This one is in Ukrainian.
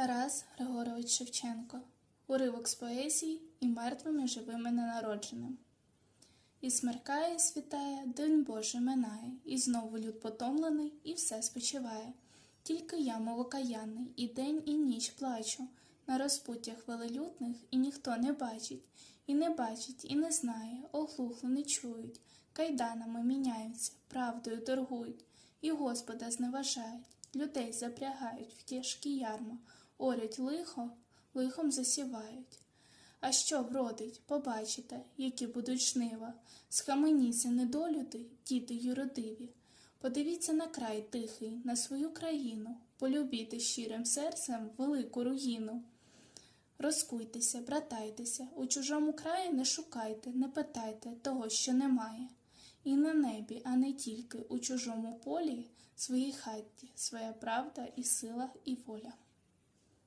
Тарас Григорович Шевченко. Уривок з поезії і мертвими живими ненародженим. І смеркає, світає, день Божий минає, і знову люд потомлений, і все спочиває. Тільки я, мов окаянний, і день, і ніч плачу на розпуттях велелюдних, і ніхто не бачить, і не бачить, і не знає, оглухло не чують, кайданами міняються, правдою торгують, і Господа зневажають, людей запрягають в тяжкі ярма, орять лихо, лихом засівають. А що вродить, побачите, які будуть жнива. Схаменіться недолюди, діти юродиві. Подивіться на край тихий, на свою країну, полюбіте щирим серцем велику руїну. Розкуйтеся, братайтеся, у чужому краї не шукайте, не питайте того, що немає. І на небі, а не тільки у чужому полі, своїй хаті, своя правда і сила, і воля.